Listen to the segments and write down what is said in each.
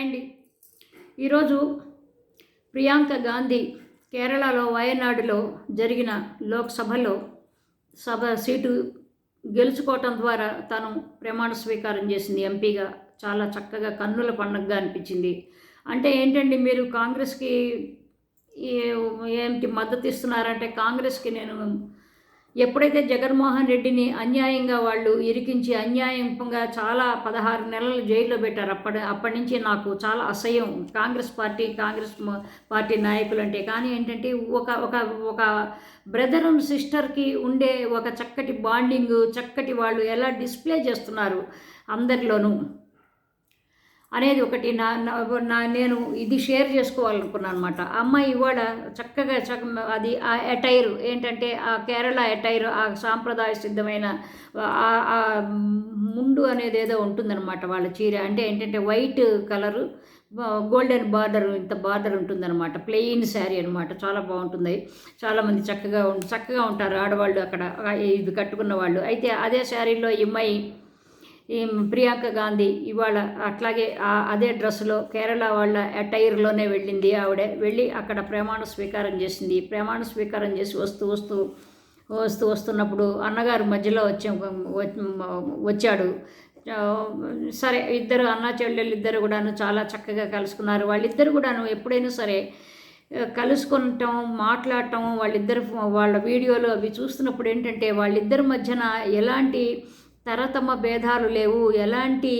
Hi అండి ఈరోజు ప్రియాంక గాంధీ కేరళలో వయనాడులో జరిగిన లోక్సభలో సభ సీటు గెలుచుకోవటం ద్వారా తను ప్రమాణ స్వీకారం చేసింది. ఎంపీగా చాలా చక్కగా కన్నుల పండగగా అనిపించింది. అంటే ఏంటండి మీరు కాంగ్రెస్కి ఏమిటి ఏంటి మద్దతు ఇస్తున్నారంటే కాంగ్రెస్కి నేను ఎప్పుడైతే జగన్మోహన్ రెడ్డిని అన్యాయంగా వాళ్ళు ఇరికించి అన్యాయంగా చాలా పదహారు నెలలు జైల్లో పెట్టారు అప్పటి అప్పటి నుంచి నాకు చాలా అసహ్యం. కాంగ్రెస్ పార్టీ కాంగ్రెస్ పార్టీ నాయకులు అంటే కానీ ఏంటంటే ఒక ఒక ఒక బ్రదర్ అండ్ సిస్టర్కి ఉండే ఒక చక్కటి బాండింగ్ చక్కటి వాళ్ళు ఎలా డిస్ప్లే చేస్తున్నారు అందరిలోనూ. అనేది ఒకటి నా నా- నేను ఇది షేర్ చేసుకోవాలనుకున్నాను అనమాట అమ్మాయి ఇవాళ చక్కగా చక్క అది ఆ అటైర్ ఏంటంటే ఆ కేరళ అటైర్ ఆ సాంప్రదాయ సిద్ధమైన ఆ- ముండు అనేది ఏదో ఉంటుందన్నమాట వాళ్ళ చీర. అంటే ఏంటంటే వైట్ కలరు గోల్డెన్ బార్డర్ ఇంత బార్డర్ ఉంటుందన్నమాట. ప్లెయిన్ శారీ అనమాట చాలా బాగుంటుంది. చాలామంది చక్కగా చక్కగా ఉంటారు ఆడవాళ్ళు అక్కడ. ఇది కట్టుకున్న వాళ్ళు. అయితే అదే శారీలో ఈ అమ్మాయి ప్రియాంక గాంధీ ఇవాళ అట్లాగే అదే డ్రెస్సులో కేరళ వాళ్ళ అటైర్లోనే వెళ్ళింది ఆవిడ. వెళ్ళి అక్కడ ప్రమాణ స్వీకారం చేసింది. ప్రమాణ స్వీకారం చేసి వస్తూ వస్తూ వస్తూ వస్తున్నప్పుడు అన్నగారు మధ్యలో వచ్చే వచ్చాడు. సరే ఇద్దరు అన్న చెల్లెలు ఇద్దరు కూడాను చాలా చక్కగా కలుసుకున్నారు. వాళ్ళిద్దరు కూడాను ఎప్పుడైనా సరే కలుసుకుంటాం మాట్లాడటం వాళ్ళిద్దరు వాళ్ళ వీడియోలు అవి చూస్తున్నప్పుడు ఏంటంటే వాళ్ళిద్దరి మధ్యన ఎలాంటి తరతమ భేదాలు లేవు. ఎలాంటి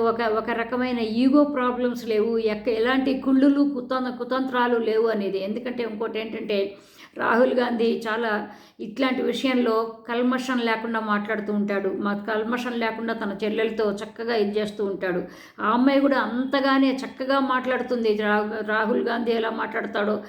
ఒక ఒక రకమైన ఈగో ప్రాబ్లమ్స్ లేవు. ఎక్క ఎలాంటి కుళ్ళులు కుత కుతంత్రాలు లేవు అనేది. ఎందుకంటే ఇంకోటి ఏంటంటే రాహుల్ గాంధీ చాలా ఇట్లాంటి విషయంలో కల్మషం లేకుండా మాట్లాడుతూ ఉంటాడు. మా కల్మషం లేకుండా తన చెల్లెలతో చక్కగా ఇది చేస్తూ ఉంటాడు. ఆ అమ్మాయి కూడా అంతగానే చక్కగా మాట్లాడుతుంది. రా- రాహుల్ గాంధీ ఎలా మాట్లాడతాడో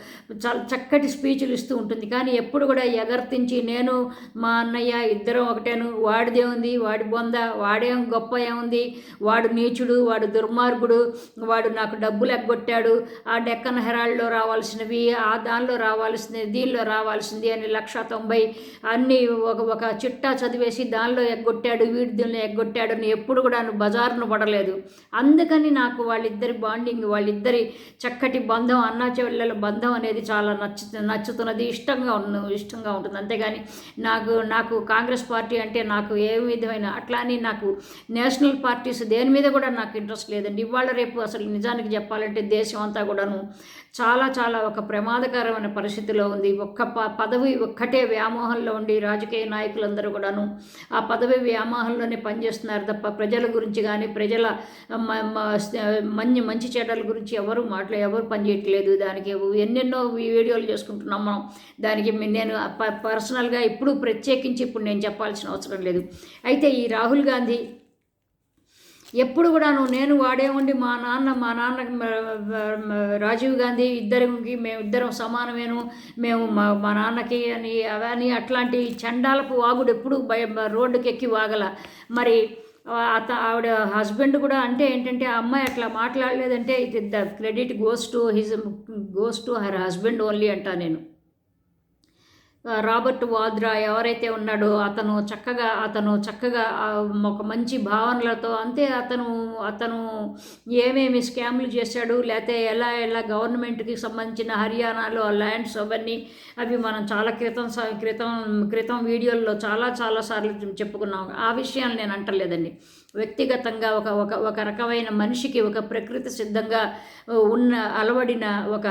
చాలా చక్కటి స్పీచ్లు ఇస్తూ ఉంటుంది. కానీ ఎప్పుడు కూడా ఎగర్తించి నేను మా అన్నయ్య ఇద్దరం ఒకటేను వాడిదే ఉంది వాడి బొంద వాడేం గొప్ప ఏముంది వాడు నీచుడు వాడు దుర్మార్గుడు వాడు నాకు డబ్బులు ఎగ్గొట్టాడు ఆ డెక్కన్ హెరాల్డ్లో రావాల్సినవి ఆ దానిలో రావాల్సినవి దీనిలో రావాల్సింది అని లక్ష తొంభై అన్నీ ఒక ఒక చిట్టా చదివేసి దానిలో ఎగ్గొట్టాడు వీడి దీనిలో ఎగ్గొట్టాడు అని ఎప్పుడు కూడా బజారును పడలేదు. అందుకని నాకు వాళ్ళిద్దరి బాండింగ్ వాళ్ళిద్దరి చక్కటి బంధం అన్నా చెల్లెల బంధం అనేది చాలా నచ్చు నచ్చుతున్నది. ఇష్టంగా ఉన్న ఇష్టంగా ఉంటుంది. అంతేగాని నాకు నాకు కాంగ్రెస్ పార్టీ అంటే నాకు ఏ విధమైన అట్లా అని నాకు నేషనల్ పార్టీస్ దేని మీద కూడా నాకు ఇంట్రెస్ట్ లేదండి. ఇవాళ రేపు అసలు నిజానికి చెప్పాలంటే దేశం అంతా కూడాను చాలా చాలా ఒక ప్రమాదకరమైన పరిస్థితిలో ఉంది. ఒక్క ప పదవి ఒక్కటే వ్యామోహంలో ఉండి రాజకీయ నాయకులందరూ కూడాను ఆ పదవి వ్యామోహంలోనే పనిచేస్తున్నారు తప్ప ప్రజల గురించి కానీ ప్రజల మ- మ- మంచి మంచి చెడ్డల గురించి ఎవరు మాటలు ఎవరు పనిచేయట్లేదు దానికి ఎన్నెన్నో వీడియోలు చేసుకుంటున్నాం మనం. దానికి నేను ప- పర్సనల్గా ఇప్పుడు ప్రత్యేకించి ఇప్పుడు నేను చెప్పాల్సిన అవసరం లేదు. అయితే ఈ రాహుల్ గాంధీ ఎప్పుడు కూడాను నేను వాడే ఉండి మా నాన్న మా నాన్న రాజీవ్ గాంధీ ఇద్దరికి మేము ఇద్దరం సమానమేను. మేము మా మా నాన్నకి అని అవని అట్లాంటి చండాలపు వాగుడు ఎప్పుడు భయ రోడ్డుకి ఎక్కి వాగల. మరి అత ఆవిడ హస్బెండ్ కూడా అంటే ఏంటంటే ఆ అమ్మాయి అట్లా మాట్లాడలేదంటే ఇది the credit goes to his goes to her husband only అంటా నేను. రాబర్ట్ వాద్రా ఎవరైతే ఉన్నాడో అతను చక్కగా అతను చక్కగా ఒక మంచి భావనలతో అంతే అతను అతను ఏమేమి స్కామ్లు చేశాడు లేకపోతే ఎలా ఎలా గవర్నమెంట్కి సంబంధించిన హర్యానాలో ఆ ల్యాండ్స్ అవన్నీ అవి మనం చాలా క్రితం స- క్రితం క్రితం వీడియోల్లో చాలా చాలా సార్లు చెప్పుకున్నాం. ఆ విషయాలు నేను అంటలేదండి. వ్యక్తిగతంగా ఒక ఒక ఒక రకమైన మనిషికి ఒక ప్రకృతి సిద్ధంగా ఉన్న అలవడిన ఒక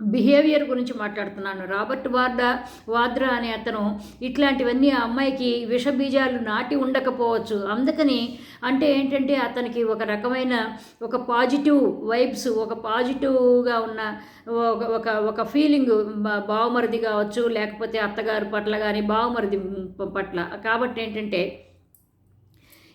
బిహేవియర్ గురించి మాట్లాడుతున్నాను. రాబర్ట్ వార్డా వాద్రా అనే అతను ఇట్లాంటివన్నీ ఆ అమ్మాయికి విషబీజాలు నాటి ఉండకపోవచ్చు. అందుకని అంటే ఏంటంటే అతనికి ఒక రకమైన ఒక పాజిటివ్ వైబ్స్ ఒక పాజిటివ్గా ఉన్న ఒక ఒక ఒక ఫీలింగ్ బావమరిది కావచ్చు లేకపోతే అత్తగారి పట్ల కానీ బావమరిది పట్ల. కాబట్టి ఏంటంటే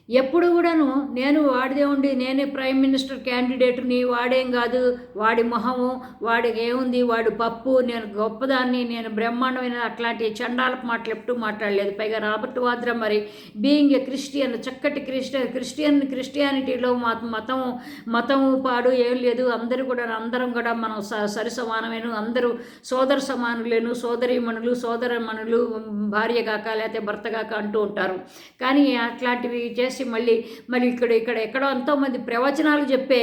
ఎప్పుడు కూడాను నేను వాడిదే ఉండి నేనే ప్రైమ్ మినిస్టర్ క్యాండిడేట్ని వాడేం కాదు. వాడి మొహము వాడికి ఏముంది వాడు పప్పు నేను గొప్పదాన్ని నేను బ్రహ్మాండమైన అట్లాంటి చండాల మాటలు ఎప్పుడు మాట్లాడలేదు. పైగా రాబర్ట్ వాద్రా మరి బీయింగ్ ఏ క్రిస్టియన్ చక్కటి క్రిస్టియన్ క్రిస్టియన్ క్రిస్టియానిటీలో మత మతం మతం పాడు ఏం లేదు. అందరూ కూడా అందరం కూడా మనం స సరి సమానమైన. అందరూ సోదర సమానులేను. సోదరీమణులు సోదరమణులు భార్య కాక లేకపోతే భర్త కాక అంటూ ఉంటారు. కానీ అట్లాంటివి చేసి మానేసి మళ్ళీ మళ్ళీ ఇక్కడ ఇక్కడ ఎక్కడో ఎంతోమంది ప్రవచనాలు చెప్పే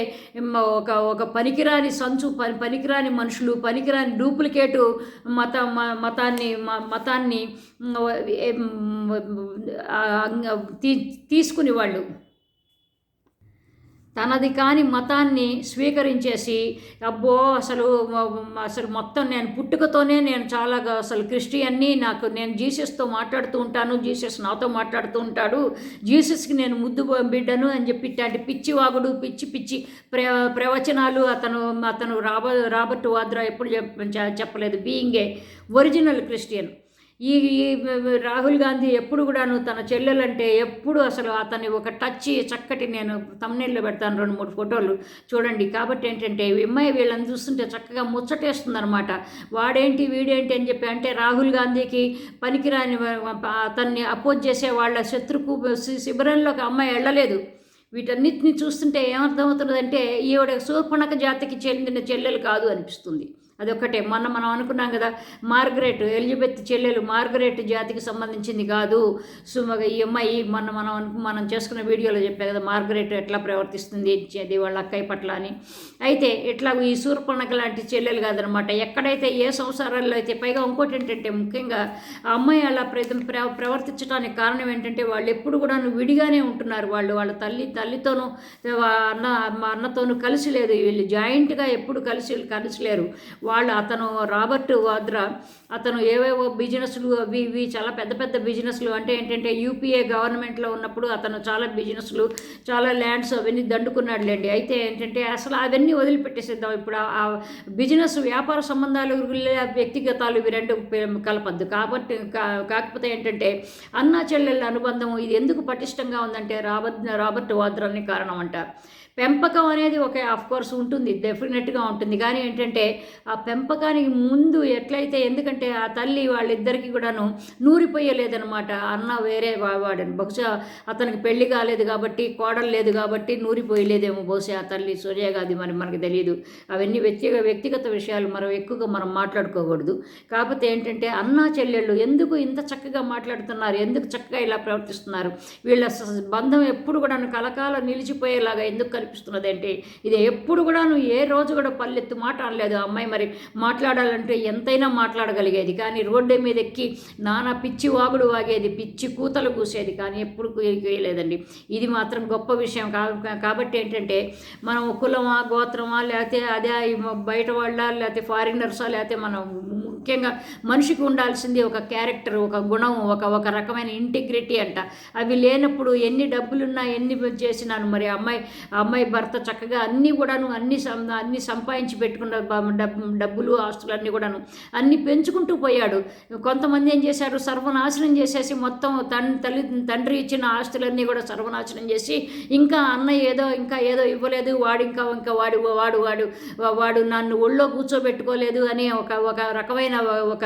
ఒక ఒక పనికిరాని సంచు పని పనికిరాని మనుషులు పనికిరాని డూప్లికేటు మత మతాన్ని మతాన్ని తీ తీసుకుని వాళ్ళు తనది కాని మతాన్ని స్వీకరించేసి అబ్బో అసలు అసలు మొత్తం నేను పుట్టుకతోనే నేను చాలా అసలు క్రిస్టియన్ని నాకు నేను జీసస్తో మాట్లాడుతూ ఉంటాను జీసస్ నాతో మాట్లాడుతూ ఉంటాడు జీసస్కి నేను ముద్దు బిడ్డను అని చెప్పి ఇట్లాంటి పిచ్చి వాగుడు పిచ్చి పిచ్చి ప్ర ప్రవచనాలు అతను అతను రాబ రాబర్ట్ వాద్రా ఎప్పుడు చెప్పలేదు. Being a original Christian. ఈ రాహుల్ గాంధీ ఎప్పుడు కూడాను తన చెల్లెలంటే ఎప్పుడు అసలు అతని ఒక టచ్ చక్కటి నేను తమ్నెల్లో పెడతాను రెండు మూడు ఫోటోలు చూడండి. కాబట్టి ఏంటంటే అమ్మాయి వీళ్ళని చూస్తుంటే చక్కగా ముచ్చటేస్తుంది అనమాట వాడేంటి వీడేంటి అని చెప్పి అంటే రాహుల్ గాంధీకి పనికిరాని అతన్ని అపోజ్ చేసే వాళ్ళ శత్రుకు శి- శిబిరంలోకి అమ్మాయి వెళ్ళలేదు. వీటన్నిటిని చూస్తుంటే ఏమర్థమవుతున్నదంటే ఈవిడ శూర్పణక జాతికి చెందిన చెల్లెలు కాదు అనిపిస్తుంది. అదొక్కటే. మొన్న మనం అనుకున్నాం కదా మార్గరెట్ ఎలిజబెత్ చెల్లెలు మార్గరెట్ జాతికి సంబంధించింది కాదు. సుమగ ఈ అమ్మాయి మొన్న మనం మనం చేసుకున్న వీడియోలో చెప్పాం కదా మార్గరెట్ ఎట్లా ప్రవర్తిస్తుంది అది వాళ్ళ అక్కయ్య పట్ల అని. అయితే ఇట్లా ఈ శూర్పణక లాంటి చెల్లెలు కాదనమాట. ఎక్కడైతే ఏ సంసారాల్లో అయితే పైగా ఇంకోటి ఏంటంటే ముఖ్యంగా ఆ అమ్మాయి అలా ప్ర ప్ర- ప్రవర్తించడానికి కారణం ఏంటంటే వాళ్ళు ఎప్పుడు కూడా విడిగానే ఉంటున్నారు. వాళ్ళు వాళ్ళ తల్లి తల్లితోనూ అన్న మా అన్నతోనూ కలిసి లేదు. వీళ్ళు జాయింట్గా ఎప్పుడు కలిసి కలిసి లేరు. వాళ్ళు అతను రాబర్ట్ వాద్రా అతను ఏవేవో బిజినెస్లు అవి ఇవి చాలా పెద్ద పెద్ద బిజినెస్లు అంటే ఏంటంటే యూపీఏ గవర్నమెంట్లో ఉన్నప్పుడు అతను చాలా బిజినెస్లు చాలా ల్యాండ్స్ అవన్నీ దండుకున్నాడులేండి. అయితే ఏంటంటే అసలు అవన్నీ వదిలిపెట్టేసేద్దాం. ఇప్పుడు ఆ- బిజినెస్ వ్యాపార సంబంధాలు వ్యక్తిగతాలు ఇవి రెండు కలపద్దు. కాబట్టి కా- కాకపోతే ఏంటంటే అన్నా చెల్లెళ్ళ అనుబంధం ఇది ఎందుకు పటిష్టంగా ఉందంటే రాబర్ట్ రాబర్ట్ వాద్రాని కారణం అంటారు పెంపకం అనేది ఒక కోర్స్ ఉంటుంది డెఫినెట్గా ఉంటుంది. కానీ ఏంటంటే ఆ పెంపకానికి ముందు ఎట్లయితే ఎందుకంటే ఆ తల్లి వాళ్ళిద్దరికీ కూడాను నూరిపోయలేదనమాట అన్న వేరే వాడని. బహుశా అతనికి పెళ్ళి కాలేదు కాబట్టి కోడలు లేదు కాబట్టి నూరిపోయలేదేమో బహుశా ఆ తల్లి. సూర్యగాది మరి మనకు తెలియదు అవన్నీ వ్యక్తిగత వ్యక్తిగత విషయాలు మనం ఎక్కువగా మనం మాట్లాడుకోకూడదు. కాకపోతే ఏంటంటే అన్నా చెల్లెళ్ళు ఎందుకు ఇంత చక్కగా మాట్లాడుతున్నారు? ఎందుకు చక్కగా ఇలా ప్రవర్తిస్తున్నారు? వీళ్ళ బంధం ఎప్పుడు కూడా కలకాలం నిలిచిపోయేలాగా ఎందుకు కనిపిస్తున్నది అంటే ఇది ఎప్పుడు కూడా నువ్వు ఏ రోజు కూడా పల్లెత్తు మాట అనలేదు ఆ అమ్మాయి మరి. మాట్లాడాలంటే ఎంతైనా మాట్లాడగలిగేది. కానీ రోడ్డు మీద ఎక్కి నానా పిచ్చి వాగుడు వాగేది పిచ్చి కూతలు కూసేది కానీ ఎప్పుడు వేయలేదండి ఇది మాత్రం గొప్ప విషయం కా- కాబట్టి ఏంటంటే మనం కులమా గోత్రమా లేకపోతే అదే బయట వాళ్ళ లేకపోతే ఫారినర్సా లేకపోతే మనం ముఖ్యంగా మనిషికి ఉండాల్సింది ఒక క్యారెక్టర్ ఒక గుణం ఒక ఒక రకమైన ఇంటిగ్రిటీ అంట. అవి లేనప్పుడు ఎన్ని డబ్బులున్నా ఎన్ని చేసినాను మరి అమ్మాయి ఆ అమ్మాయి భర్త చక్కగా అన్నీ కూడాను అన్ని సం అన్ని సంపాదించి పెట్టుకున్న డబ్బు డబ్బులు ఆస్తులు అన్నీ కూడాను అన్ని పెంచుకుంటూ పోయాడు. కొంతమంది ఏం చేశారు సర్వనాశనం చేసేసి మొత్తం తన్ తల్లి తండ్రి ఇచ్చిన ఆస్తులన్నీ కూడా సర్వనాశనం చేసి ఇంకా అన్న ఏదో ఇంకా ఏదో ఇవ్వలేదు వాడు ఇంకా ఇంకా వాడు వాడు వాడు వాడు నన్ను ఒళ్ళో కూర్చోబెట్టుకోలేదు అని ఒక ఒక రకమైన ఒక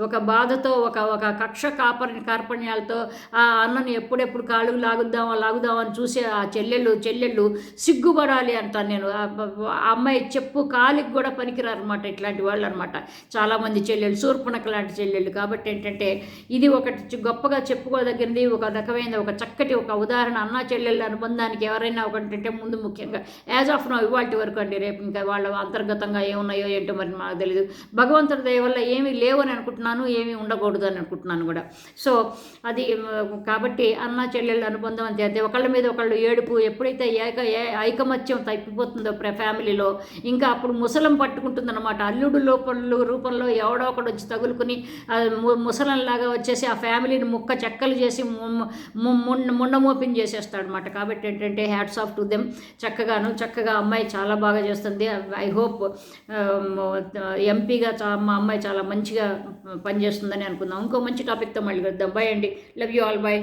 ఒక బాధతో ఒక ఒక కక్ష కాపర్ కార్పణ్యాలతో ఆ అన్నను ఎప్పుడెప్పుడు కాళ్ళు లాగుద్దామా లాగుదామని చూసే ఆ చెల్లెళ్ళు చెల్లెళ్ళు సిగ్గుపడాలి అంటాను నేను. ఆ అమ్మాయి చెప్పు కాలికి కూడా పనికిరారు అనమాట ఇట్లాంటి వాళ్ళు అనమాట చాలామంది చెల్లెళ్ళు శూర్పణక లాంటి చెల్లెళ్ళు. కాబట్టి ఏంటంటే ఇది ఒకటి గొప్పగా చెప్పుకోదగినది ఒక రకమైన ఒక చక్కటి ఒక ఉదాహరణ అన్న చెల్లెళ్ళ అనుబంధానికి ఎవరైనా ఒకటంటే ముందు ముఖ్యంగా యాజ్ ఆఫ్ నో ఇవాళ వరకు అండి రేపు ఇంకా వాళ్ళ అంతర్గతంగా ఏమున్నాయో ఏంటో మరి నాకు తెలియదు భగవంతుడి దయ వల్ల ఏమీ లేవని అనుకుంటున్నాను ఏమీ ఉండకూడదు అని అనుకుంటున్నాను కూడా. సో అది కాబట్టి అన్న చెల్లెళ్ళ అనుబంధం అంతే అంతే. ఒకళ్ళ మీద ఒకళ్ళు ఏడుపు ఎప్పుడైతే ఏక ఐకమత్యం తప్పిపోతుందో ప్ర ఫ్యామిలీలో ఇంకా అప్పుడు ముసలం పట్టుకుంటుందన్నమాట. అల్లుడు లోపల రూపంలో ఎవడో ఒకడు వచ్చి తగులుకుని ముసలంలాగా వచ్చేసి ఆ ఫ్యామిలీని ముక్క చెక్కలు చేసి ముండ ము- మున్న చేసేస్తాడు అనమాట కాబట్టి ఏంటంటే హ్యాట్స్ ఆఫ్ టు దెమ్ చక్కగాను చక్కగా అమ్మాయి చాలా బాగా చేస్తుంది. ఐ హోప్ ఎంపీగా మా అమ్మాయి చాలా మంచిగా పనిచేస్తుందని అనుకుందాం. ఇంకో మంచి టాపిక్తో మళ్ళీ కలుద్దాం. బాయ్ అండి. Love you all bye